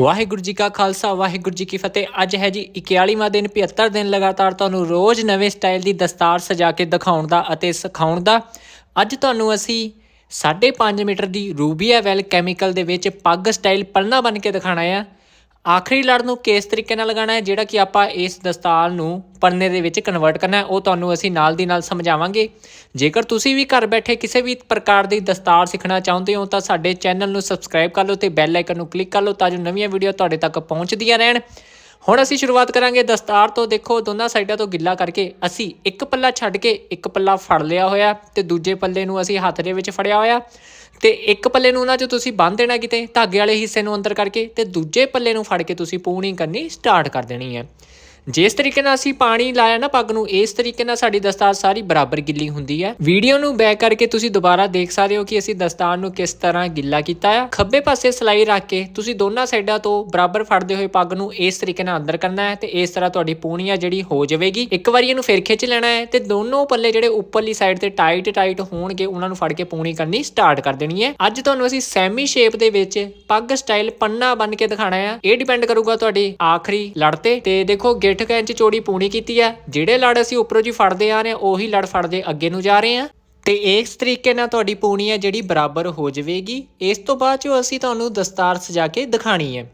ਵਾਹਿਗੁਰੂ ਜੀ ਕਾ ਖਾਲਸਾ, ਵਾਹਿਗੁਰੂ ਜੀ ਕੀ ਫਤਿਹ। ਅੱਜ ਹੈ ਜੀ 41ਵਾਂ ਦਿਨ 75 ਦਿਨ ਲਗਾਤਾਰ ਤੁਹਾਨੂੰ ਰੋਜ਼ ਨਵੇਂ ਸਟਾਈਲ ਦੀ ਦਸਤਾਰ ਸਜਾ ਕੇ ਦਿਖਾਉਣ ਦਾ ਅਤੇ ਸਿਖਾਉਣ ਦਾ। ਅੱਜ ਤੁਹਾਨੂੰ ਅਸੀਂ 5.5 ਮੀਟਰ ਦੀ ਰੂਬੀਆ ਵੈਲ ਕੈਮੀਕਲ ਦੇ ਵਿੱਚ ਪੱਗ ਸਟਾਈਲ ਪਲਨਾ ਬਣ ਕੇ ਦਿਖਾਣਾ ਆ। ਆਖਰੀ ਲੜ ਨੂੰ ਕਿਸ ਤਰੀਕੇ ਨਾਲ ਲਗਾਉਣਾ ਹੈ, ਜਿਹੜਾ ਕਿ ਆਪਾਂ ਇਸ ਦਸਤਾਰ ਨੂੰ ਪਰਨੇ ਦੇ ਵਿੱਚ ਕਨਵਰਟ ਕਰਨਾ ਹੈ। ਉਹ ਤੁਹਾਨੂੰ ਅਸੀਂ ਨਾਲ ਦੀ ਨਾਲ ਸਮਝਾਵਾਂਗੇ। ਜੇਕਰ ਤੁਸੀਂ ਵੀ ਘਰ ਬੈਠੇ ਕਿਸੇ ਵੀ ਪ੍ਰਕਾਰ ਦੀ ਦਸਤਾਰ ਸਿੱਖਣਾ ਚਾਹੁੰਦੇ ਹੋ, ਤਾਂ ਸਾਡੇ ਚੈਨਲ ਨੂੰ ਸਬਸਕ੍ਰਾਈਬ ਕਰ ਲਓ ਤੇ ਬੈਲ ਆਈਕਨ ਨੂੰ ਕਲਿੱਕ ਕਰ ਲਓ, ਤਾਂ ਜੋ ਨਵੀਆਂ ਵੀਡੀਓ ਤੁਹਾਡੇ ਤੱਕ ਪਹੁੰਚਦੀਆਂ ਰਹਿਣ। ਹੁਣ ਅਸੀਂ ਸ਼ੁਰੂਆਤ ਕਰਾਂਗੇ ਦਸਤਾਰ ਤੋਂ। ਦੇਖੋ, ਦੋਨਾਂ ਸਾਈਡਾਂ ਤੋਂ ਗਿੱਲਾ ਕਰਕੇ ਅਸੀਂ ਇੱਕ ਪੱਲਾ ਛੱਡ ਕੇ ਇੱਕ ਪੱਲਾ ਫੜ ਲਿਆ ਹੋਇਆ ਤੇ ਦੂਜੇ ਪੱਲੇ ਨੂੰ ਅਸੀਂ ਹੱਥ ਦੇ ਵਿੱਚ ਫੜਿਆ ਹੋਇਆ ਤੇ ਇੱਕ ਪੱਲੇ ਨੂੰ ਉਹਨਾਂ 'ਚ ਤੁਸੀਂ ਬੰਨ੍ਹ ਦੇਣਾ ਕਿਤੇ, ਧਾਗੇ ਵਾਲੇ ਹਿੱਸੇ ਨੂੰ ਅੰਦਰ ਕਰਕੇ ਤੇ ਦੂਜੇ ਪੱਲੇ ਨੂੰ ਫੜ ਕੇ ਤੁਸੀਂ ਪੂਣੀ ਕਰਨੀ ਸਟਾਰਟ ਕਰ ਦੇਣੀ ਹੈ। ਜਿਸ ਤਰੀਕੇ ਨਾਲ ਅਸੀਂ ਪਾਣੀ ਲਾਇਆ ਨਾ ਪੱਗ ਨੂੰ, ਇਸ ਤਰੀਕੇ ਨਾਲ ਸਾਡੀ ਦਸਤਾਰ ਸਾਰੀ ਬਰਾਬਰ ਗਿੱਲੀ ਹੁੰਦੀ ਹੈ। ਵੀਡੀਓ ਨੂੰ ਬੈਕ ਕਰਕੇ ਤੁਸੀਂ ਦੁਬਾਰਾ ਦੇਖ ਸਕਦੇ ਹੋ ਕਿ ਅਸੀਂ ਦਸਤਾਰ ਨੂੰ ਕਿਸ ਤਰ੍ਹਾਂ ਗਿੱਲਾ ਕੀਤਾ ਹੈ ਖੱਬੇ ਪਾਸੇ ਸਲਾਈ ਰੱਖ ਕੇ ਤੁਸੀਂ ਦੋਨਾਂ ਸਾਈਡਾਂ ਤੋਂ ਬਰਾਬਰ ਫੜਦੇ ਹੋਏ ਪੱਗ ਨੂੰ ਇਸ ਤਰੀਕੇ ਨਾਲ ਅੰਦਰ ਕਰਨਾ ਹੈ ਤੇ ਇਸ ਤਰ੍ਹਾਂ ਤੁਹਾਡੀ ਪੂਣੀ ਆ ਜਿਹੜੀ ਹੋ ਜਾਵੇਗੀ। ਇੱਕ ਵਾਰੀ ਇਹਨੂੰ ਫਿਰ ਖਿੱਚ ਲੈਣਾ ਹੈ ਤੇ ਦੋਨੋਂ ਪੱਲੇ ਜਿਹੜੇ ਉੱਪਰਲੀ ਸਾਈਡ ਤੇ ਟਾਈਟ ਟਾਈਟ ਹੋਣਗੇ, ਉਹਨਾਂ ਨੂੰ ਫੜ ਕੇ ਪੂਣੀ ਕਰਨੀ ਸਟਾਰਟ ਕਰ ਦੇਣੀ ਹੈ। ਅੱਜ ਤੁਹਾਨੂੰ ਅਸੀਂ ਸੈਮੀ ਸ਼ੇਪ ਦੇ ਵਿੱਚ ਪੱਗ ਸਟਾਈਲ ਪੰਨਾ ਬਣ ਕੇ ਦਿਖਾਣਾ ਹੈ। ਇਹ ਡਿਪੈਂਡ ਕਰੂਗਾ ਤੁਹਾਡੀ ਆਖਰੀ ਲੜ ਤੇ। ਤੇ ਦੇਖੋ ਗਿੱਠ ਕੈਂਚ ਚੋੜੀ ਪੂਣੀ ਕੀਤੀ ਹੈ। ਜਿਹੜੇ ਲੜ ਅਸੀਂ ਉੱਪਰੋਂ ਜੀ ਫੜਦੇ ਆ ਰਹੇ ਹਾਂ ਉਹੀ ਲੜ ਫੜਦੇ ਅੱਗੇ ਨੂੰ ਜਾ ਰਹੇ ਹਾਂ ਤੇ ਇਸ ਤਰੀਕੇ ਨਾਲ ਤੁਹਾਡੀ ਪੂਣੀ ਹੈ ਜਿਹੜੀ ਬਰਾਬਰ ਹੋ ਜਾਵੇਗੀ। ਇਸ ਤੋਂ ਬਾਅਦ ਜੋ ਅਸੀਂ ਤੁਹਾਨੂੰ ਦਸਤਾਰ ਸਜਾ ਕੇ ਦਿਖਾਣੀ ਹੈ।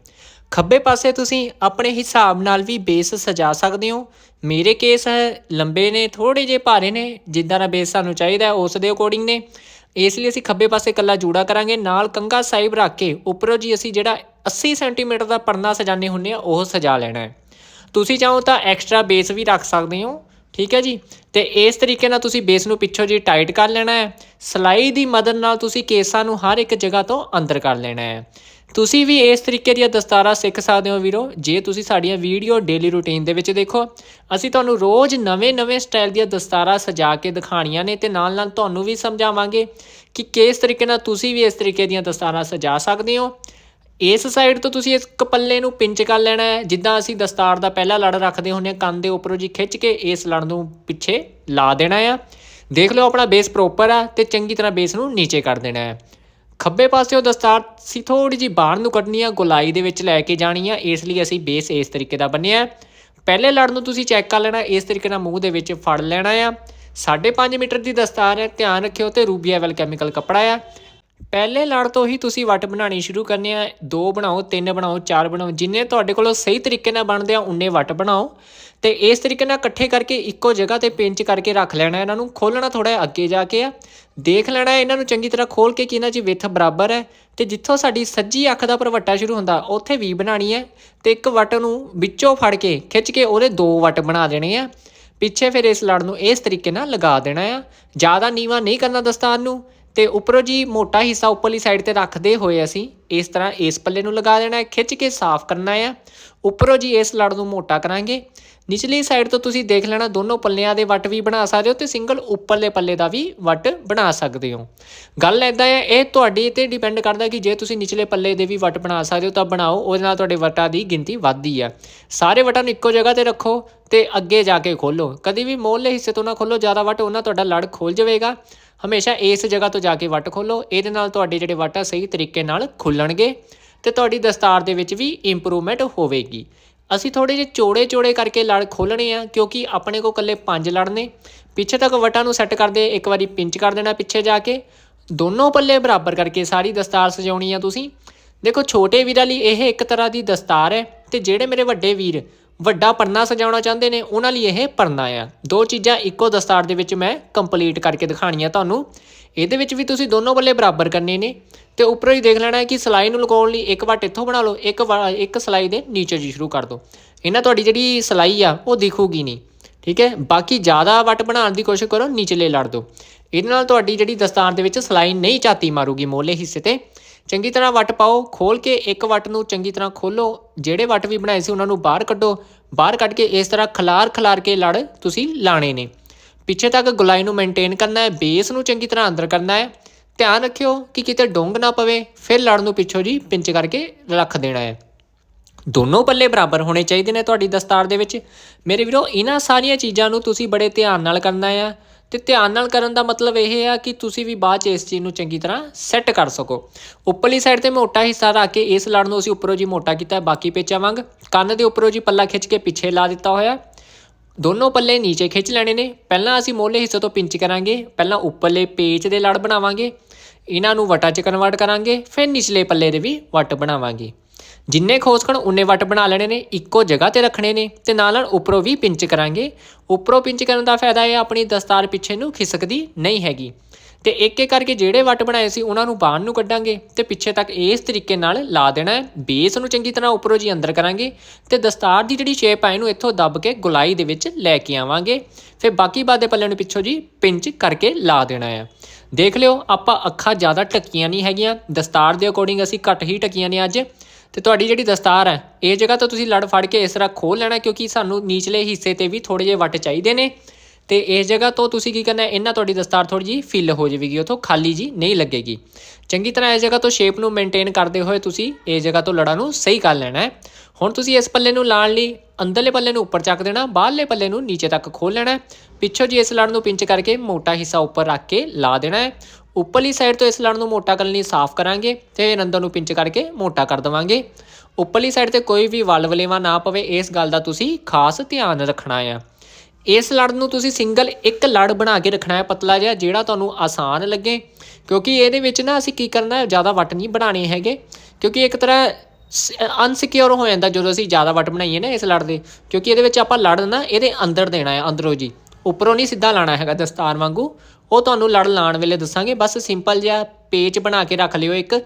ਖੱਬੇ ਪਾਸੇ ਤੁਸੀਂ ਆਪਣੇ ਹਿਸਾਬ ਨਾਲ ਵੀ ਬੇਸ ਸਜਾ ਸਕਦੇ ਹੋ। ਮੇਰੇ ਕੇਸ ਹੈ, ਲੰਬੇ ਨੇ ਥੋੜੇ ਜਿਹੇ ਭਾਰੇ ਨੇ, ਜਿੱਦਾਂ ਦਾ ਬੇਸ ਸਾਨੂੰ ਚਾਹੀਦਾ ਉਸ ਦੇ ਅਕੋਰਡਿੰਗ ਨੇ। ਇਸ ਲਈ ਅਸੀਂ ਖੱਬੇ ਪਾਸੇ ਕੱਲਾ ਜੂੜਾ ਕਰਾਂਗੇ। ਨਾਲ ਕੰਗਾ ਸਾਹਿਬ ਰੱਖ ਕੇ ਉੱਪਰੋਂ ਜੀ ਅਸੀਂ ਜਿਹੜਾ 80 ਸੈਂਟੀਮੀਟਰ ਦਾ ਪਰਨਾ ਸਜਾਣੇ ਹੁੰਨੇ ਆ, ਉਹ ਸਜਾ ਲੈਣਾ ਹੈ। ਤੁਸੀਂ ਚਾਹੋ ਤਾਂ ਐਕਸਟਰਾ ਬੇਸ ਵੀ ਰੱਖ ਸਕਦੇ ਹੋ, ਠੀਕ ਹੈ ਜੀ? ਤੇ ਇਸ ਤਰੀਕੇ ਨਾਲ ਤੁਸੀਂ ਬੇਸ ਨੂੰ ਪਿੱਛੋਂ ਜੀ ਟਾਈਟ ਕਰ ਲੈਣਾ ਹੈ। ਸਲਾਈ ਦੀ ਮਦਦ ਨਾਲ ਤੁਸੀਂ ਕੇਸਾਂ ਨੂੰ ਹਰ ਇੱਕ ਜਗ੍ਹਾ ਤੋਂ ਅੰਦਰ ਕਰ ਲੈਣਾ ਹੈ। ਤੁਸੀਂ ਵੀ ਇਸ ਤਰੀਕੇ ਦੀਆਂ ਦਸਤਾਰਾਂ ਸਿੱਖ ਸਕਦੇ ਹੋ ਵੀਰੋ। ਜੇ ਤੁਸੀਂ ਸਾਡੀਆਂ ਵੀਡੀਓ ਡੇਲੀ ਰੂਟੀਨ ਦੇ ਵਿੱਚ ਦੇਖੋ, ਅਸੀਂ ਤੁਹਾਨੂੰ ਰੋਜ਼ ਨਵੇਂ-ਨਵੇਂ ਸਟਾਈਲ ਦੀਆਂ ਦਸਤਾਰਾਂ ਸਜਾ ਕੇ ਦਿਖਾਣੀਆਂ ਨੇ ਤੇ ਨਾਲ-ਨਾਲ ਤੁਹਾਨੂੰ ਵੀ ਸਮਝਾਵਾਂਗੇ ਕਿ ਕਿਸ ਤਰੀਕੇ ਨਾਲ ਤੁਸੀਂ ਵੀ ਇਸ ਤਰੀਕੇ ਦੀਆਂ ਦਸਤਾਰਾਂ ਸਜਾ ਸਕਦੇ ਹੋ। ਇਸ ਸਾਈਡ ਤੋਂ ਤੁਸੀਂ ਇਸ ਕਪੱਲੇ ਨੂੰ ਪਿੰਚ ਕਰ ਲੈਣਾ ਹੈ। ਜਿੱਦਾਂ ਅਸੀਂ ਦਸਤਾਰ ਦਾ ਪਹਿਲਾ ਲੜ ਰੱਖਦੇ ਹੁੰਨੇ ਆ ਕੰਨ ਦੇ ਉੱਪਰੋਂ ਜੀ ਖਿੱਚ ਕੇ ਇਸ ਲੜ ਨੂੰ ਪਿੱਛੇ ਲਾ ਦੇਣਾ ਆ ਦੇਖ ਲਓ, ਆਪਣਾ ਬੇਸ ਪ੍ਰੋਪਰ ਆ ਤੇ ਚੰਗੀ ਤਰ੍ਹਾਂ ਬੇਸ ਨੂੰ ਨੀਚੇ ਕਰ ਦੇਣਾ ਹੈ। ਖੱਬੇ ਪਾਸਿਓਂ ਦਸਤਾਰ ਸੀ ਥੋੜੀ ਜੀ ਬਾਹਰ ਨੂੰ ਕੱਢਣੀ ਆ, ਗੁਲਾਈ ਦੇ ਵਿੱਚ ਲੈ ਕੇ ਜਾਣੀ ਆ। ਇਸ ਲਈ ਅਸੀਂ ਬੇਸ ਇਸ ਤਰੀਕੇ ਦਾ ਬੰਨਿਆ ਹੈ। ਪਹਿਲੇ ਲੜ ਨੂੰ ਤੁਸੀਂ ਚੈੱਕ ਕਰ ਲੈਣਾ, ਇਸ ਤਰੀਕੇ ਨਾਲ ਮੂੰਹ ਦੇ ਵਿੱਚ ਫੜ ਲੈਣਾ ਆ। 5.5 ਮੀਟਰ ਦੀ ਦਸਤਾਰ ਹੈ, ਧਿਆਨ ਰੱਖਿਓ ਤੇ ਰੂਬੀਆ ਵੈਲ ਕੈਮੀਕਲ ਕੱਪੜਾ ਆ। ਪਹਿਲੇ ਲੜ ਤੋਂ ਹੀ ਤੁਸੀਂ ਵੱਟ ਬਣਾਣੀ ਸ਼ੁਰੂ ਕਰਨੇ ਆ। ਦੋ ਬਣਾਓ, ਤਿੰਨ ਬਣਾਓ, ਚਾਰ ਬਣਾਓ। ਜਿੰਨੇ ਤੁਹਾਡੇ ਕੋਲੋਂ ਸਹੀ ਤਰੀਕੇ ਨਾਲ ਬਣਦੇ ਆ, ਉਨੇ ਵੱਟ ਬਣਾਓ। ਤੇ ਇਸ ਤਰੀਕੇ ਨਾਲ ਇਕੱਠੇ ਕਰਕੇ ਇੱਕੋ ਜਗ੍ਹਾ ਤੇ ਪਿੰਚ ਕਰਕੇ ਰੱਖ ਲੈਣਾ ਇਹਨਾਂ ਨੂੰ। ਖੋਲਣਾ ਥੋੜਾ ਅੱਗੇ ਜਾ ਕੇ ਆ। ਦੇਖ ਲੈਣਾ ਇਹਨਾਂ ਨੂੰ ਚੰਗੀ ਤਰ੍ਹਾਂ ਖੋਲ ਕੇ ਕਿ ਇਹਨਾਂ 'ਚ ਵਿੱਥ ਬਰਾਬਰ ਹੈ। ਤੇ ਜਿੱਥੋਂ ਸਾਡੀ ਸੱਜੀ ਅੱਖ ਦਾ ਭਰਵੱਟਾ ਸ਼ੁਰੂ ਹੁੰਦਾ, ਉੱਥੇ ਵੀ ਬਣਾਣੀ ਹੈ। ਤੇ ਇੱਕ ਵੱਟ ਨੂੰ ਵਿੱਚੋਂ ਫੜ ਕੇ ਖਿੱਚ ਕੇ ਉਹਦੇ ਦੋ ਵੱਟ ਬਣਾ ਦੇਣੇ ਆ। ਪਿੱਛੇ ਫਿਰ ਇਸ ਲੜ ਨੂੰ ਇਸ ਤਰੀਕੇ ਨਾਲ ਲਗਾ ਦੇਣਾ ਆ। ਜ਼ਿਆਦਾ ਨੀਵਾ ਨਹੀਂ ਕਰਨਾ ਦਸਤਾਰ ਨੂੰ। ਤੇ ਉੱਪਰੋਂ ਜੀ ਮੋਟਾ ਹਿੱਸਾ ਉੱਪਰਲੀ ਸਾਈਡ ਤੇ ਰੱਖਦੇ ਹੋਏ ਅਸੀਂ ਇਸ ਤਰ੍ਹਾਂ ਇਸ ਪੱਲੇ ਨੂੰ ਲਗਾ ਦੇਣਾ ਹੈ, ਖਿੱਚ ਕੇ ਸਾਫ਼ ਕਰਨਾ ਆ ਉੱਪਰੋਂ ਜੀ ਇਸ ਲੜ ਨੂੰ ਮੋਟਾ ਕਰਾਂਗੇ। ਨਿਚਲੀ ਸਾਈਡ ਤੋਂ ਤੁਸੀਂ ਦੇਖ ਲੈਣਾ ਦੋਨੋਂ ਪੱਲਿਆਂ ਦੇ ਵੱਟ ਵੀ ਬਣਾ ਸਕਦੇ ਹੋ ਤੇ ਸਿੰਗਲ ਉੱਪਰਲੇ ਪੱਲੇ ਦਾ ਵੀ ਵੱਟ ਬਣਾ ਸਕਦੇ ਹੋ। ਗੱਲ ਐਦਾਂ ਹੈ, ਇਹ ਤੁਹਾਡੀ ਤੇ ਡਿਪੈਂਡ ਕਰਦਾ ਕਿ ਜੇ ਤੁਸੀਂ ਨਿਚਲੇ ਪੱਲੇ ਦੇ ਵੀ ਵੱਟ ਬਣਾ ਸਕਦੇ ਹੋ ਤਾਂ ਬਣਾਓ, ਉਹਦੇ ਨਾਲ ਤੁਹਾਡੇ ਵੱਟਾਂ ਦੀ ਗਿਣਤੀ ਵੱਧਦੀ ਹੈ। ਸਾਰੇ ਵੱਟਾਂ ਨੂੰ ਇੱਕੋ ਜਗ੍ਹਾ ਤੇ ਰੱਖੋ ਤੇ ਅੱਗੇ ਜਾ ਕੇ ਖੋਲੋ। ਕਦੀ ਵੀ ਮੋਹਲੇ ਹਿੱਸੇ ਤੋਂ ਨਾ ਖੋਲੋ, ਜ਼ਿਆਦਾ ਵੱਟ ਉਹਨਾਂ ਤੁਹਾਡਾ ਲੜ ਖੋਲ ਜਾਵੇਗਾ। ਹਮੇਸ਼ਾ ਇਸ ਜਗ੍ਹਾ ਤੋਂ ਜਾ ਕੇ ਵੱਟ ਖੋਲੋ। ਇਹਦੇ ਨਾਲ ਤੁਹਾਡੇ ਜਿਹੜੇ ਵੱਟ ਆ, ਸਹੀ ਤਰੀਕੇ ਨਾਲ ਖੁੱਲਣਗੇ ਤੇ ਤੁਹਾਡੀ ਦਸਤਾਰ ਦੇ ਵਿੱਚ ਵੀ ਇੰਪਰੂਵਮੈਂਟ ਹੋਵੇਗੀ। ਅਸੀਂ ਥੋੜੇ ਜਿਹੇ ਚੋੜੇ ਚੋੜੇ ਕਰਕੇ ਲੜ ਖੋਲਣੇ ਆ, ਕਿਉਂਕਿ ਆਪਣੇ ਕੋਲ ਕੱਲੇ ਪੰਜ ਲੜ ਨੇ। ਪਿੱਛੇ ਤੱਕ ਵਟਾਂ ਨੂੰ ਸੈੱਟ ਕਰਦੇ, ਇੱਕ ਵਾਰੀ ਪਿੰਚ ਕਰ ਦੇਣਾ ਪਿੱਛੇ ਜਾ ਕੇ। ਦੋਨੋਂ ਪੱਲੇ ਬਰਾਬਰ ਕਰਕੇ ਸਾਰੀ ਦਸਤਾਰ ਸਜਾਉਣੀ ਆ ਤੁਸੀਂ। ਦੇਖੋ, ਛੋਟੇ ਵੀਰਾਂ ਲਈ ਇਹ ਇੱਕ ਤਰ੍ਹਾਂ ਦੀ ਦਸਤਾਰ ਹੈ ਤੇ ਜਿਹੜੇ ਮੇਰੇ ਵੱਡੇ ਵੀਰ ਵੱਡਾ ਪਰਨਾ ਸਜਾਉਣਾ ਚਾਹੁੰਦੇ ਨੇ, ਉਹਨਾਂ ਲਈ ਇਹ ਪਰਨਾ ਆ। ਦੋ ਚੀਜ਼ਾਂ ਇੱਕੋ ਦਸਤਾਰ ਦੇ ਵਿੱਚ ਮੈਂ ਕੰਪਲੀਟ ਕਰਕੇ ਦਿਖਾਣੀਆਂ ਤੁਹਾਨੂੰ। ਇਹਦੇ ਵਿੱਚ ਵੀ ਤੁਸੀਂ ਦੋਨੋਂ ਬੱਲੇ ਬਰਾਬਰ ਕਰਨੇ ਨੇ। ਤੇ ਉੱਪਰੋਂ ਹੀ ਦੇਖ ਲੈਣਾ ਹੈ ਕਿ ਸਲਾਈ ਨੂੰ ਲਗਾਉਣ ਲਈ ਇੱਕ ਵਾਟ ਇੱਥੋਂ ਬਣਾ ਲਓ, ਇੱਕ ਵਾ- ਇੱਕ ਸਲਾਈ ਦੇ ਨੀਚੇ ਜੀ ਸ਼ੁਰੂ ਕਰ ਦਿਓ। ਇਹਨਾਂ ਤੁਹਾਡੀ ਜਿਹੜੀ ਸਲਾਈ ਆ, ਉਹ ਦਿਖੂਗੀ ਨਹੀਂ। ਠੀਕ ਹੈ? ਬਾਕੀ ਜ਼ਿਆਦਾ ਵੱਟ ਬਣਾਉਣ ਦੀ ਕੋਸ਼ਿਸ਼ ਕਰੋ, ਨੀਚਲੇ ਲੜ ਦਿਓ। ਇਹਦੇ ਨਾਲ ਤੁਹਾਡੀ ਜਿਹੜੀ ਦਸਤਾਰ ਦੇ ਵਿੱਚ ਸਲਾਈ ਨਹੀਂ ਝਾਤੀ ਮਾਰੂਗੀ, ਮੋਲੇ ਹਿੱਸੇ ਤੇ। ਚੰਗੀ ਤਰ੍ਹਾਂ ਵੱਟ ਪਾਓ ਖੋਲ ਕੇ ਇੱਕ ਵੱਟ ਨੂੰ ਚੰਗੀ ਤਰ੍ਹਾਂ ਖੋਲੋ ਜਿਹੜੇ ਵੱਟ ਵੀ ਬਣਾਏ ਸੀ, ਉਹਨਾਂ ਨੂੰ ਬਾਹਰ ਕੱਢੋ। ਬਾਹਰ ਕੱਢ ਕੇ ਇਸ ਤਰ੍ਹਾਂ ਖਲਾਰ ਖਲਾਰ ਕੇ ਲੜ ਤੁਸੀਂ ਲਾਣੇ ਨੇ। ਪਿੱਛੇ ਤੱਕ ਗੁਲਾਈ ਨੂੰ ਮੇਨਟੇਨ ਕਰਨਾ ਹੈ ਬੇਸ ਨੂੰ ਚੰਗੀ ਤਰ੍ਹਾਂ ਅੰਦਰ ਕਰਨਾ ਹੈ। ਧਿਆਨ ਰੱਖਿਓ ਕਿ ਕਿਤੇ ਡੋਂਗ ਨਾ ਪਵੇ, ਫਿਰ ਲੜ ਨੂੰ ਪਿੱਛੋਂ ਜੀ ਪਿੰਚ ਕਰਕੇ ਰੱਖ ਦੇਣਾ ਹੈ। ਦੋਨੋਂ ਪੱਲੇ ਬਰਾਬਰ ਹੋਣੇ ਚਾਹੀਦੇ ਨੇ ਤੁਹਾਡੀ ਦਸਤਾਰ ਦੇ ਵਿੱਚ। ਮੇਰੇ ਵੀਰੋ, ਇਹਨਾਂ ਸਾਰੀਆਂ ਚੀਜ਼ਾਂ ਨੂੰ ਤੁਸੀਂ ਬੜੇ ਧਿਆਨ ਨਾਲ ਕਰਨਾ ਆ ਤੇ ਧਿਆਨ ਨਾਲ ਕਰਨ ਦਾ ਮਤਲਬ ਇਹ ਆ ਕਿ ਤੁਸੀਂ ਵੀ ਬਾਅਦ ਚ ਇਸ ਚੀਜ਼ ਨੂੰ ਚੰਗੀ ਤਰ੍ਹਾਂ ਸੈੱਟ ਕਰ ਸਕੋ। ਉੱਪਰਲੀ ਸਾਈਡ ਤੇ ਮੋਟਾ ਹਿੱਸਾ ਰੱਖ ਕੇ ਇਸ ਲੜ ਨੂੰ ਅਸੀਂ ਉੱਪਰੋਂ ਜੀ ਮੋਟਾ ਕੀਤਾ, ਬਾਕੀ ਪੇਚਾਂ ਵਾਂਗ। ਕੰਨ ਦੇ ਉੱਪਰੋਂ ਜੀ ਪੱਲਾ ਖਿੱਚ ਕੇ ਪਿੱਛੇ ਲਾ ਦਿੱਤਾ ਹੋਇਆ। ਦੋਨੋਂ ਪੱਲੇ ਨੀਚੇ ਖਿੱਚ ਲੈਣੇ ਨੇ। ਪਹਿਲਾਂ ਅਸੀਂ ਮੋਲੇ ਹਿੱਸੇ ਤੋਂ ਪਿੰਚ ਕਰਾਂਗੇ। ਪਹਿਲਾਂ ਉੱਪਰਲੇ ਪੇਚ ਦੇ ਲੜ ਬਣਾਵਾਂਗੇ। ਇਹਨਾਂ ਨੂੰ ਵਟਾਂ 'ਚ ਕਨਵਰਟ ਕਰਾਂਗੇ। ਫਿਰ ਨਿਚਲੇ ਪੱਲੇ ਦੇ ਵੀ ਵਟ ਬਣਾਵਾਂਗੇ। ਜਿੰਨੇ ਖੋਸਕਣ ਉਨੇ ਵੱਟ ਬਣਾ ਲੈਣੇ ਨੇ, ਇੱਕੋ ਜਗ੍ਹਾ ਤੇ ਰੱਖਣੇ ਨੇ ਤੇ ਨਾਲ ਨਾਲ ਉੱਪਰੋਂ ਵੀ ਪਿੰਚ ਕਰਾਂਗੇ। ਉੱਪਰੋਂ ਪਿੰਚ ਕਰਨ ਦਾ ਫਾਇਦਾ ਇਹ ਆਪਣੀ ਦਸਤਾਰ ਪਿੱਛੇ ਨੂੰ ਖਿਸਕਦੀ ਨਹੀਂ ਹੈਗੀ। ਤੇ ਇੱਕ ਇੱਕ ਕਰਕੇ ਜਿਹੜੇ ਵੱਟ ਬਣਾਏ ਸੀ, ਉਹਨਾਂ ਨੂੰ ਬਾਹਰ ਨੂੰ ਕੱਢਾਂਗੇ ਤੇ ਪਿੱਛੇ ਤੱਕ ਇਸ ਤਰੀਕੇ ਨਾਲ ਲਾ ਦੇਣਾ ਹੈ। ਬੇਸ ਨੂੰ ਚੰਗੀ ਤਰ੍ਹਾਂ ਉੱਪਰੋਂ ਜੀ ਅੰਦਰ ਕਰਾਂਗੇ ਤੇ ਦਸਤਾਰ ਦੀ ਜਿਹੜੀ ਸ਼ੇਪ ਆ, ਇਹਨੂੰ ਇੱਥੋਂ ਦੱਬ ਕੇ ਗੁਲਾਈ ਦੇ ਵਿੱਚ ਲੈ ਕੇ ਆਵਾਂਗੇ। ਫਿਰ ਬਾਕੀ ਬਾਦੇ ਪੱਲੇ ਨੂੰ ਪਿੱਛੋਂ ਜੀ ਪਿੰਚ ਕਰਕੇ ਲਾ ਦੇਣਾ ਹੈ। ਦੇਖ ਲਿਓ, ਆਪਾਂ ਅੱਖਾਂ ਜ਼ਿਆਦਾ ਟਕੀਆਂ ਨਹੀਂ ਹੈਗੀਆਂ। ਦਸਤਾਰ ਦੇ ਅਕੋਰਡਿੰਗ ਅਸੀਂ ਘੱਟ ਹੀ ਟਕੀਆਂ ਨੇ ਅੱਜ। ਤੇ ਤੁਹਾਡੀ ਜਿਹੜੀ ਦਸਤਾਰ ਹੈ, ਇਹ ਜਗ੍ਹਾ ਤੋਂ ਤੁਸੀਂ ਲੜ ਫੜ ਕੇ ਇਸ ਤਰ੍ਹਾਂ ਖੋਲ ਲੈਣਾ ਕਿਉਂਕਿ ਸਾਨੂੰ ਨੀਚਲੇ ਹਿੱਸੇ ਤੇ ਵੀ ਥੋੜੇ ਜਿਹੇ ਵੱਟ ਚਾਹੀਦੇ ਨੇ। ਤੇ ਇਸ ਜਗ੍ਹਾ ਤੋਂ ਤੁਸੀਂ ਕੀ ਕਰਨਾ ਇਹਨਾਂ ਤੁਹਾਡੀ ਦਸਤਾਰ ਥੋੜੀ ਜੀ ਫਿਲ ਹੋ ਜਾਵੇਗੀ, ਉਥੋਂ ਖਾਲੀ ਜੀ ਨਹੀਂ ਲੱਗੇਗੀ। ਚੰਗੀ ਤਰ੍ਹਾਂ ਇਸ ਜਗ੍ਹਾ ਤੋਂ ਸ਼ੇਪ ਨੂੰ ਮੇਨਟੇਨ ਕਰਦੇ ਹੋਏ ਤੁਸੀਂ ਇਸ ਜਗ੍ਹਾ ਤੋਂ ਲੜਾਂ ਨੂੰ ਸਹੀ ਕਰ ਲੈਣਾ ਹੈ। ਹੁਣ ਤੁਸੀਂ ਇਸ ਪੱਲੇ ਨੂੰ ਲਾਣ ਲਈ ਅੰਦਰਲੇ ਪੱਲੇ ਨੂੰ ਉੱਪਰ ਚੱਕ ਦੇਣਾ, ਬਾਹਰਲੇ ਪੱਲੇ ਨੂੰ ਨੀਚੇ ਤੱਕ ਖੋਲ ਲੈਣਾ ਪਿੱਛੋਂ ਜੀ ਇਸ ਲੜ ਨੂੰ ਪਿੰਚ ਕਰਕੇ ਮੋਟਾ ਹਿੱਸਾ ਉੱਪਰ ਰੱਖ ਕੇ ਲਾ ਦੇਣਾ ਹੈ। ਉੱਪਰਲੀ ਸਾਈਡ ਤੋਂ ਇਸ ਲੜ ਨੂੰ ਮੋਟਾ ਕਰਨ ਲਈ ਸਾਫ਼ ਕਰਾਂਗੇ ਤੇ ਫਿਰ ਨੂੰ ਪਿੰਚ ਕਰਕੇ ਮੋਟਾ ਕਰ ਦਵਾਂਗੇ। ਉੱਪਰਲੀ ਸਾਈਡ ਤੇ ਕੋਈ ਵੀ ਵੱਲ ਵਲੇਵਾ ਨਾ ਪਵੇ, ਇਸ ਗੱਲ ਦਾ ਤੁਸੀਂ ਖਾਸ ਧਿਆਨ ਰੱਖਣਾ ਆ। ਇਸ ਲੜ ਨੂੰ ਤੁਸੀਂ ਸਿੰਗਲ ਇੱਕ ਲੜ ਬਣਾ ਕੇ ਰੱਖਣਾ ਹੈ ਪਤਲਾ ਜਿਹਾ, ਜਿਹੜਾ ਤੁਹਾਨੂੰ ਆਸਾਨ ਲੱਗੇ। ਕਿਉਂਕਿ ਇਹਦੇ ਵਿੱਚ ਨਾ ਅਸੀਂ ਕੀ ਕਰਨਾ ਹੈ, ਜ਼ਿਆਦਾ ਵੱਟ ਨਹੀਂ ਬਣਾਣੇ ਹੈਗੇ। ਕਿਉਂਕਿ ਇੱਕ ਤਰ੍ਹਾਂ ਅਨਸਿਕਿਉਰ ਹੋ ਜਾਂਦਾ ਜਦੋਂ ਅਸੀਂ ਜ਼ਿਆਦਾ ਵੱਟ ਬਣਾਈਏ ਨਾ ਇਸ ਲੜ ਦੇ। ਕਿਉਂਕਿ ਇਹਦੇ ਵਿੱਚ ਆਪਾਂ ਲੜ ਨਾ ਇਹਦੇ ਅੰਦਰ ਦੇਣਾ ਹੈ, ਅੰਦਰੋਂ ਜੀ। ਉੱਪਰੋਂ ਨਹੀਂ ਸਿੱਧਾ ਲਾਣਾ ਹੈਗਾ ਦਸਤਾਰ ਵਾਂਗੂ। ਉਹ ਤੁਹਾਨੂੰ ਲੜ ਲਾਣ ਵੇਲੇ ਦੱਸਾਂਗੇ। ਬਸ ਸਿੰਪਲ ਜਿਹਾ ਪੇਚ ਬਣਾ ਕੇ ਰੱਖ ਲਿਓ ਇੱਕ,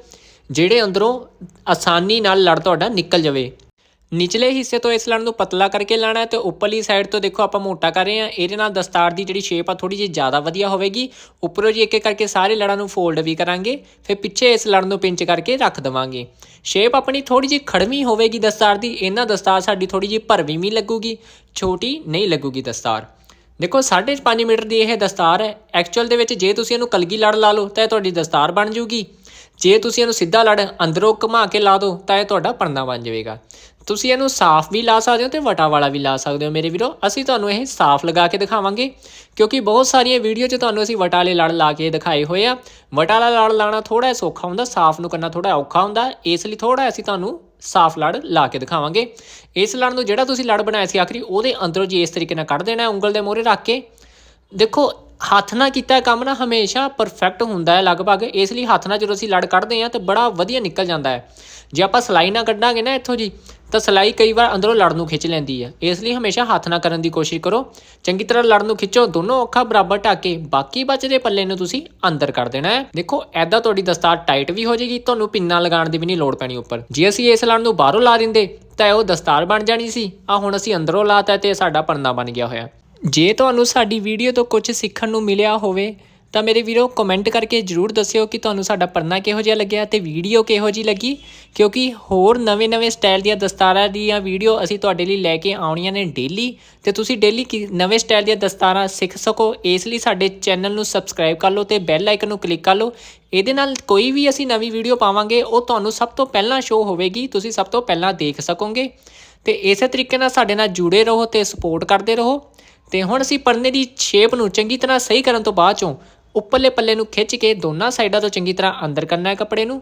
ਜਿਹੜੇ ਅੰਦਰੋਂ ਆਸਾਨੀ ਨਾਲ ਲੜ ਤੁਹਾਡਾ ਨਿਕਲ ਜਾਵੇ। ਨਿਚਲੇ ਹਿੱਸੇ ਤੋਂ ਇਸ ਲੜ ਨੂੰ ਪਤਲਾ ਕਰਕੇ ਲਾਣਾ ਹੈ ਤੇ ਉੱਪਰਲੀ ਸਾਈਡ ਤੋਂ ਦੇਖੋ ਆਪਾਂ ਮੋਟਾ ਕਰ ਰਹੇ ਹਾਂ। ਇਹਦੇ ਨਾਲ ਦਸਤਾਰ ਦੀ ਜਿਹੜੀ ਸ਼ੇਪ ਆ ਥੋੜੀ ਜਿਹੀ ਜ਼ਿਆਦਾ ਵਧੀਆ ਹੋਵੇਗੀ। ਉੱਪਰੋਂ ਜੀ ਇੱਕ ਇੱਕ ਕਰਕੇ ਸਾਰੇ ਲੜਾਂ ਨੂੰ ਫੋਲਡ ਵੀ ਕਰਾਂਗੇ, ਫਿਰ ਪਿੱਛੇ ਇਸ ਲੜ ਨੂੰ ਪਿੰਚ ਕਰਕੇ ਰੱਖ ਦਵਾਂਗੇ। ਸ਼ੇਪ ਆਪਣੀ ਥੋੜੀ ਜਿਹੀ ਖੜਵੀਂ ਹੋਵੇਗੀ ਦਸਤਾਰ ਦੀ। ਇਹਨਾਂ ਦਸਤਾਰ ਸਾਡੀ ਥੋੜੀ ਜਿਹੀ ਭਰਵੀਂ ਵੀ ਲੱਗੂਗੀ। ਛੋਟੀ ਨਹੀਂ ਲੱਗੂਗੀ ਦਸਤਾਰ। ਦੇਖੋ 5.5 ਮੀਟਰ ਦੀ ਇਹ ਦਸਤਾਰ ਹੈ। ਐਕਚੁਅਲ ਦੇ ਵਿੱਚ ਜੇ ਤੁਸੀਂ ਇਹਨੂੰ ਕਲਗੀ ਲੜ ਲਾ ਲਓ, ਤਾਂ ਇਹ ਤੁਹਾਡੀ ਦਸਤਾਰ ਬਣ ਜੂਗੀ ਜੇ ਤੁਸੀਂ ਇਹਨੂੰ ਸਿੱਧਾ ਲੜ ਅੰਦਰੋਂ ਘੁਮਾ ਕੇ ਲਾ ਦਿਓ ਤਾਂ ਇਹ ਤੁਹਾਡਾ ਪਰਨਾ ਬਣ ਜਾਵੇਗਾ। ਤੁਸੀਂ ਇਹਨੂੰ ਸਾਫ਼ ਵੀ ਲਾ ਸਕਦੇ ਹੋ ਤੇ ਵਟਾ ਵਾਲਾ ਵੀ ਲਾ ਸਕਦੇ ਹੋ ਮੇਰੇ ਵੀਰੋ। ਅਸੀਂ ਤੁਹਾਨੂੰ ਇਹ ਸਾਫ਼ ਲਗਾ ਕੇ ਦਿਖਾਵਾਂਗੇ, ਕਿਉਂਕਿ ਬਹੁਤ ਸਾਰੀਆਂ ਵੀਡੀਓ 'ਚ ਤੁਹਾਨੂੰ ਅਸੀਂ ਵਟਾ ਵਾਲੇ ਲੜ ਲਾ ਕੇ ਦਿਖਾਏ ਹੋਏ ਆ। ਵਟਾ ਵਾਲਾ ਲੜ ਲਾਣਾ ਥੋੜਾ ਸੌਖਾ ਹੁੰਦਾ, ਸਾਫ਼ ਨੂੰ ਕਰਨਾ ਥੋੜਾ ਔਖਾ ਹੁੰਦਾ। ਇਸ ਲਈ ਥੋੜਾ ਅਸੀਂ ਤੁਹਾਨੂੰ ਸਾਫ਼ ਲੜ ਲਾ ਕੇ ਦਿਖਾਵਾਂਗੇ। ਇਸ ਲੜ ਨੂੰ ਜਿਹੜਾ ਤੁਸੀਂ ਲੜ ਬਣਾਇਆ ਸੀ ਆਖਰੀ, ਉਹਦੇ ਅੰਦਰੋਂ ਜੀ ਇਸ ਤਰੀਕੇ ਨਾਲ ਕੱਢ ਦੇਣਾ, ਉਂਗਲ ਦੇ ਮੋਹਰੇ ਰੱਖ ਕੇ। ਦੇਖੋ ਹੱਥ ਨਾਲ ਕੀਤਾ ਕੰਮ ਨਾ ਹਮੇਸ਼ਾ ਪਰਫੈਕਟ ਹੁੰਦਾ ਹੈ ਲਗਭਗ। ਇਸ ਲਈ ਹੱਥ ਨਾਲ ਜਦੋਂ ਅਸੀਂ ਲੜ ਕੱਢਦੇ ਹਾਂ ਤਾਂ ਬੜਾ ਵਧੀਆ ਨਿਕਲ ਜਾਂਦਾ ਹੈ। ਜੇ ਆਪਾਂ ਸਲਾਈ ਨਾ ਕੱਢਾਂਗੇ ਨਾ ਇੱਥੋਂ ਜੀ, ਤਾਂ ਸਲਾਈ ਕਈ ਵਾਰ ਅੰਦਰੋਂ ਲੜ ਨੂੰ ਖਿੱਚ ਲੈਂਦੀ ਹੈ। ਇਸ ਲਈ ਹਮੇਸ਼ਾ ਹੱਥ ਨਾਲ ਕਰਨ ਦੀ ਕੋਸ਼ਿਸ਼ ਕਰੋ। ਚੰਗੀ ਤਰ੍ਹਾਂ ਲੜ ਨੂੰ ਖਿੱਚੋ, ਦੋਨੋਂ ਅੱਖਾਂ ਬਰਾਬਰ ਢੱਕ ਕੇ, ਬਾਕੀ ਬਚਦੇ ਪੱਲੇ ਨੂੰ ਤੁਸੀਂ ਅੰਦਰ ਕਰ ਦੇਣਾ ਹੈ। ਦੇਖੋ ਐਦਾਂ ਤੁਹਾਡੀ ਦਸਤਾਰ ਟਾਈਟ ਵੀ ਹੋ ਜਾਏਗੀ, ਤੁਹਾਨੂੰ ਪਿੰਨਾ ਲਗਾਉਣ ਦੀ ਵੀ ਨਹੀਂ ਲੋੜ ਪੈਣੀ ਉੱਪਰ। ਜੇ ਅਸੀਂ ਇਸ ਲੜ ਨੂੰ ਬਾਹਰੋਂ ਲਾ ਦਿੰਦੇ, ਤਾਂ ਉਹ ਦਸਤਾਰ ਬਣ ਜਾਣੀ ਸੀ। ਆ ਹੁਣ ਅਸੀਂ ਅੰਦਰੋਂ ਲਾਤਾ ਤੇ ਸਾਡਾ ਪਰਨਾ ਬਣ ਗਿਆ ਹੋਇਆ। ਜੇ ਤੁਹਾਨੂੰ ਸਾਡੀ ਵੀਡੀਓ ਤੋਂ ਕੁਝ ਸਿੱਖਣ ਨੂੰ ਮਿਲਿਆ ਹੋਵੇ, ਤਾਂ ਮੇਰੇ ਵੀਰੋ ਕਮੈਂਟ ਕਰਕੇ ਜਰੂਰ ਦੱਸਿਓ ਕਿ ਤੁਹਾਨੂੰ ਸਾਡਾ ਪਰਨਾ ਕਿਹੋ ਜਿਹਾ ਲੱਗਿਆ ਤੇ ਵੀਡੀਓ ਕਿਹੋ ਜੀ ਲੱਗੀ, ਕਿਉਂਕਿ ਹੋਰ ਨਵੇਂ-ਨਵੇਂ ਸਟਾਈਲ ਦੀਆਂ ਦਸਤਾਰਾਂ ਦੀਆਂ ਵੀਡੀਓ ਅਸੀਂ ਤੁਹਾਡੇ ਲਈ ਲੈ ਕੇ ਆਉਣੀਆਂ ਨੇ ਡੇਲੀ ਤੇ ਤੁਸੀਂ ਡੇਲੀ ਨਵੇਂ ਸਟਾਈਲ ਦੀਆਂ ਦਸਤਾਰਾਂ ਸਿੱਖ ਸਕੋ, ਇਸ ਲਈ ਸਾਡੇ ਚੈਨਲ ਨੂੰ ਸਬਸਕ੍ਰਾਈਬ ਕਰ ਲਓ ਤੇ ਬੈਲ ਆਈਕਨ ਨੂੰ ਕਲਿੱਕ ਕਰ ਲਓ। ਇਹਦੇ ਨਾਲ ਕੋਈ ਵੀ ਅਸੀਂ ਨਵੀਂ ਵੀਡੀਓ ਪਾਵਾਂਗੇ, ਉਹ ਤੁਹਾਨੂੰ ਸਭ ਤੋਂ ਪਹਿਲਾਂ ਸ਼ੋ ਹੋਵੇਗੀ, ਤੁਸੀਂ ਸਭ ਤੋਂ ਪਹਿਲਾਂ ਦੇਖ ਸਕੋਗੇ। ਤੇ ਇਸੇ ਤਰੀਕੇ ਨਾਲ ਸਾਡੇ ਨਾਲ ਜੁੜੇ ਰਹੋ ਤੇ ਸਪੋਰਟ ਕਰਦੇ ਰਹੋ। ਤੇ ਹੁਣ ਅਸੀਂ ਪਰਨੇ ਦੀ ਸ਼ੇਪ ਨੂੰ ਚੰਗੀ ਤਰ੍ਹਾਂ ਸਹੀ ਕਰਨ ਤੋਂ ਬਾਅਦ ਚੋਂ ਉੱਪਰਲੇ ਪੱਲੇ ਨੂੰ ਖਿੱਚ ਕੇ ਦੋਨਾਂ ਸਾਈਡਾਂ ਤੋਂ ਚੰਗੀ ਤਰ੍ਹਾਂ ਅੰਦਰ ਕਰਨਾ ਹੈ ਕੱਪੜੇ ਨੂੰ।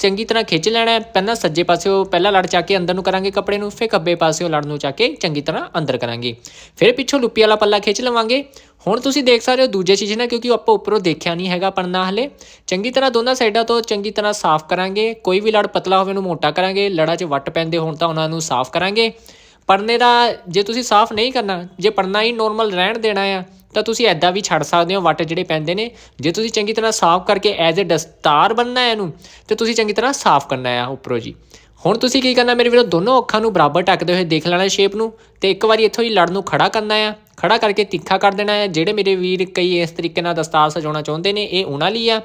ਚੰਗੀ ਤਰ੍ਹਾਂ ਖਿੱਚ ਲੈਣਾ ਹੈ, ਪਹਿਲਾਂ ਸੱਜੇ ਪਾਸਿਓਂ ਪਹਿਲਾਂ ਲੜ ਚੱਕ ਕੇ ਅੰਦਰ ਨੂੰ ਕਰਾਂਗੇ ਕੱਪੜੇ ਨੂੰ, ਫਿਰ ਖੱਬੇ ਪਾਸਿਓਂ ਲੜ ਨੂੰ ਚੱਕ ਕੇ ਚੰਗੀ ਤਰ੍ਹਾਂ ਅੰਦਰ ਕਰਾਂਗੇ। ਫਿਰ ਪਿੱਛੋਂ ਲੁੱਪੀ ਵਾਲਾ ਪੱਲਾ ਖਿੱਚ ਲਵਾਂਗੇ। ਹੁਣ ਤੁਸੀਂ ਦੇਖ ਸਕਦੇ ਹੋ ਦੂਜੇ ਚੀਜ਼ ਨਾਲ ਕਿਉਂਕਿ ਆਪਾਂ ਉੱਪਰੋਂ ਦੇਖਿਆ ਨਹੀਂ ਹੈਗਾ ਪਰਨਾ ਹਲੇ। ਚੰਗੀ ਤਰ੍ਹਾਂ ਦੋਨਾਂ ਸਾਈਡਾਂ ਤੋਂ ਚੰਗੀ ਤਰ੍ਹਾਂ ਸਾਫ਼ ਕਰਾਂਗੇ। ਕੋਈ ਵੀ ਲੜ ਪਤਲਾ ਹੋਵੇ ਉਹਨੂੰ ਮੋਟਾ ਕਰਾਂਗੇ। ਲੜਾਂ 'ਚ ਵੱਟ ਪੈਂਦੇ ਹੋਣ ਤਾਂ ਉਹਨਾਂ ਨੂੰ ਸਾਫ਼ ਕਰਾਂਗੇ। ਪਰਨੇ ਦਾ ਜੇ ਤੁਸੀਂ ਸਾਫ਼ ਨਹੀਂ ਕਰਨਾ, ਜੇ ਪਰਨਾ ਹੀ ਨੋਰਮਲ ਰਹਿਣ ਦੇਣਾ ਆ, ਤਾਂ ਤੁਸੀਂ ਐਦਾਂ ਵੀ ਛੱਡ ਸਕਦੇ ਹੋ ਵੱਟ ਜਿਹੜੇ ਪੈਂਦੇ ਨੇ। ਜੇ ਤੁਸੀਂ ਚੰਗੀ ਤਰ੍ਹਾਂ ਸਾਫ਼ ਕਰਕੇ ਐਜ਼ ਅ ਦਸਤਾਰ ਬੰਨਣਾ ਹੈ ਇਹਨੂੰ, ਤੇ ਤੁਸੀਂ ਚੰਗੀ ਤਰ੍ਹਾਂ ਸਾਫ਼ ਕਰਨਾ ਆ ਉੱਪਰੋਂ ਜੀ। ਹੁਣ ਤੁਸੀਂ ਕੀ ਕਰਨਾ, ਮੇਰੇ ਵੀਰੋ, ਦੋਨੋਂ ਅੱਖਾਂ ਨੂੰ ਬਰਾਬਰ ਢੱਕਦੇ ਹੋਏ ਦੇਖ ਲੈਣਾ ਸ਼ੇਪ ਨੂੰ, ਤੇ ਇੱਕ ਵਾਰੀ ਇੱਥੋਂ ਹੀ ਲੜ ਨੂੰ ਖੜਾ ਕਰਨਾ ਆ। ਖੜਾ ਕਰਕੇ ਤਿੱਖਾ ਕਰ ਦੇਣਾ ਹੈ ਜਿਹੜੇ ਮੇਰੇ ਵੀਰ ਕਈ ਇਸ ਤਰੀਕੇ ਨਾਲ ਦਸਤਾਰ ਸਜਾਉਣਾ ਚਾਹੁੰਦੇ ਨੇ, ਇਹ ਉਹਨਾਂ ਲਈ ਆ।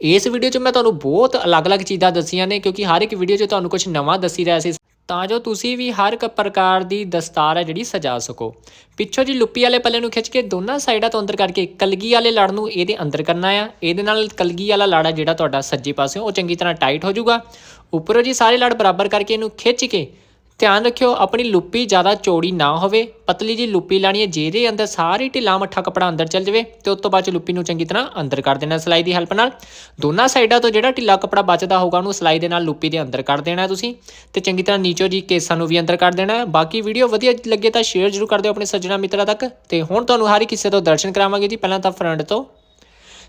ਇਸ ਵੀਡੀਓ 'ਚ ਮੈਂ ਤੁਹਾਨੂੰ ਬਹੁਤ ਅਲੱਗ-ਅਲੱਗ ਚੀਜ਼ਾਂ ਦੱਸੀਆਂ ਨੇ, ਕਿਉਂਕਿ ਹਰ ਇੱਕ ਵੀਡੀਓ 'ਚ ਤੁਹਾਨੂੰ ਕੁਝ ਨਵਾਂ ਦੱਸੀ ਰਿਹਾ ਸੀ। ਤਾਂ ਜੋ ਤੁਸੀਂ ਵੀ ਹਰ ਇੱਕ ਪ੍ਰਕਾਰ ਦੀ ਦਸਤਾਰ ਹੈ ਜਿਹੜੀ ਸਜਾ ਸਕੋ। ਪਿੱਛੋਂ ਜੀ ਲੁੱਪੀ ਵਾਲੇ ਪੱਲੇ ਨੂੰ ਖਿੱਚ ਕੇ ਦੋਨਾਂ ਸਾਈਡਾਂ ਤੋਂ ਅੰਦਰ ਕਰਕੇ ਕਲਗੀ ਵਾਲੇ ਲੜ ਨੂੰ ਇਹਦੇ ਅੰਦਰ ਕਰਨਾ ਆ। ਇਹਦੇ ਨਾਲ ਕਲਗੀ ਵਾਲਾ ਲੜ ਆ ਜਿਹੜਾ ਤੁਹਾਡਾ ਸੱਜੇ ਪਾਸੇ ਉਹ ਚੰਗੀ ਤਰ੍ਹਾਂ ਟਾਈਟ ਹੋ ਜਾਊਗਾ। ਉੱਪਰੋਂ ਜੀ ਸਾਰੇ ਲੜ ਬਰਾਬਰ ਕਰਕੇ ਇਹਨੂੰ ਖਿੱਚ ਕੇ ਧਿਆਨ ਰੱਖਿਓ, ਆਪਣੀ ਲੁੱਪੀ ਜ਼ਿਆਦਾ ਚੌੜੀ ਨਾ ਹੋਵੇ। ਪਤਲੀ ਜੀ ਲੁੱਪੀ ਲਾਣੀ ਹੈ, ਜਿਹਦੇ ਅੰਦਰ ਸਾਰੀ ਢਿੱਲਾ ਮੱਠਾ ਕੱਪੜਾ ਅੰਦਰ ਚੱਲ ਜਾਵੇ ਤੇ ਉਸ ਤੋਂ ਬਾਅਦ ਚ ਲੁੱਪੀ ਨੂੰ ਚੰਗੀ ਤਰ੍ਹਾਂ ਅੰਦਰ ਕਰ ਦੇਣਾ, ਸਿਲਾਈ ਦੀ ਹੈਲਪ ਨਾਲ। ਦੋਨਾਂ ਸਾਈਡਾਂ ਤੋਂ ਜਿਹੜਾ ਢਿੱਲਾ ਕੱਪੜਾ ਬਚਦਾ ਹੋਊਗਾ, ਉਹਨੂੰ ਸਿਲਾਈ ਦੇ ਨਾਲ ਲੁੱਪੀ ਦੇ ਅੰਦਰ ਕਰ ਦੇਣਾ ਤੁਸੀਂ ਤੇ ਚੰਗੀ ਤਰ੍ਹਾਂ ਨੀਚੋ ਜੀ ਕੇਸਾਂ ਨੂੰ ਵੀ ਅੰਦਰ ਕਰ ਦੇਣਾ। ਬਾਕੀ ਵੀਡੀਓ ਵਧੀਆ ਲੱਗੇ ਤਾਂ ਸ਼ੇਅਰ ਜ਼ਰੂਰ ਕਰ ਦਿਓ ਆਪਣੇ ਸੱਜਣਾ ਮਿੱਤਰਾਂ ਤੱਕ ਤੇ ਹੁਣ ਤੁਹਾਨੂੰ ਹਰ ਕਿਸੇ ਤੋਂ ਦਰਸ਼ਨ ਕਰਾਵਾਂਗੇ ਜੀ। ਪਹਿਲਾਂ ਤਾਂ ਫਰੰਟ ਤੋਂ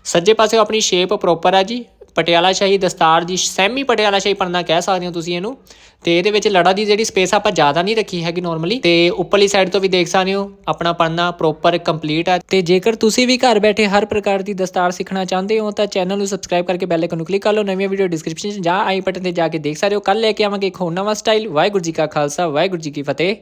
ਸੱਜੇ ਪਾਸੇ ਆਪਣੀ ਸ਼ੇਪ ਪ੍ਰੋਪਰ ਹੈ ਜੀ। ਪਟਿਆਲਾ ਸ਼ਾਹੀ ਦਸਤਾਰ ਦੀ ਸੈਮੀ ਪਟਿਆਲਾ ਸ਼ਾਹੀ ਪਰਨਾ ਕਹਿ ਸਕਦੇ ਹੋ ਤੁਸੀਂ ਇਹਨੂੰ। ਤੇ ਇਹਦੇ ਵਿੱਚ ਲੜਾ ਦੀ ਜਿਹੜੀ ਸਪੇਸ ਆਪਾਂ ਜ਼ਿਆਦਾ ਨਹੀਂ ਰੱਖੀ ਹੈਗੀ ਨਾਰਮਲੀ ਤੇ ਉੱਪਰਲੀ ਸਾਈਡ ਤੋਂ ਵੀ ਦੇਖ ਸਕਦੇ ਹੋ, ਆਪਣਾ ਪਰਨਾ ਪ੍ਰੋਪਰ ਕੰਪਲੀਟ ਹੈ ਤੇ ਜੇਕਰ ਤੁਸੀਂ ਵੀ ਘਰ ਬੈਠੇ ਹਰ ਪ੍ਰਕਾਰ ਦੀ ਦਸਤਾਰ ਸਿੱਖਣਾ ਚਾਹੁੰਦੇ ਹੋ, ਤਾਂ ਚੈਨਲ ਨੂੰ ਸਬਸਕ੍ਰਾਈਬ ਕਰਕੇ ਬੈਲ ਆਈਕਨ ਨੂੰ ਕਲਿੱਕ ਕਰ ਲਓ। ਨਵੀਆਂ ਵੀਡੀਓ ਡਿਸਕ੍ਰਿਪਸ਼ਨ 'ਚ ਜਾਂ ਆਈ ਬਟਨ ਤੇ ਜਾ ਕੇ ਦੇਖ ਸਕਦੇ ਹੋ। ਕੱਲ ਲੈ ਕੇ ਆਵਾਂਗੇ ਇੱਕ ਹੋਰ ਨਵਾਂ ਸਟਾਈਲ ਵਾਹਿਗੁਰੂ ਜੀ ਕਾ ਖਾਲਸਾ, ਵਾਹਿਗੁਰੂ ਜੀ ਕੀ ਫਤਿਹ।